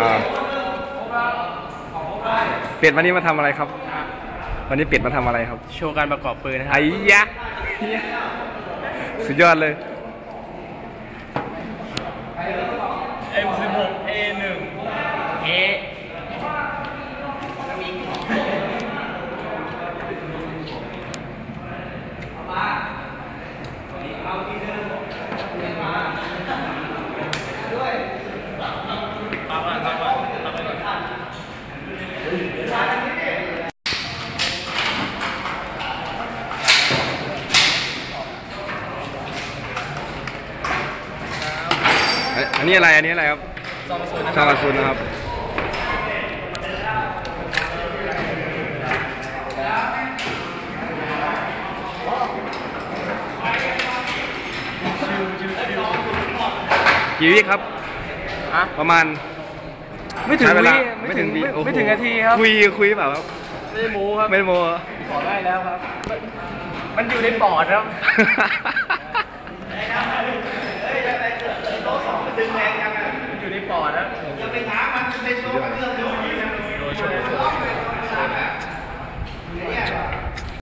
อ่าเป็ดวันนี้มาทำอะไรครับ วันนี้เป็ดมาทำอะไรครับ โชว์การประกอบปืนนะครับไอ้ยะ สุดยอดเลย M16 A1 A อัน อันนี้อะไร อันนี้อะไรครับซองศูนย์นะคชารับลาซุนนะครับ กี่วิครับ ฮะประมาณ ไม่ถึงใช้เววิลาไม่ถึงวิไม่โอ้โหไม่ถึงนาทีครับ คุยคุยเปล่าครับไม่ได้โม้ครับไม่โม ขอได้แล้วครับ มันมันอยู่ในปอดครับเอยู่ในปอดนะอย่ไปถามมันเป็นโซ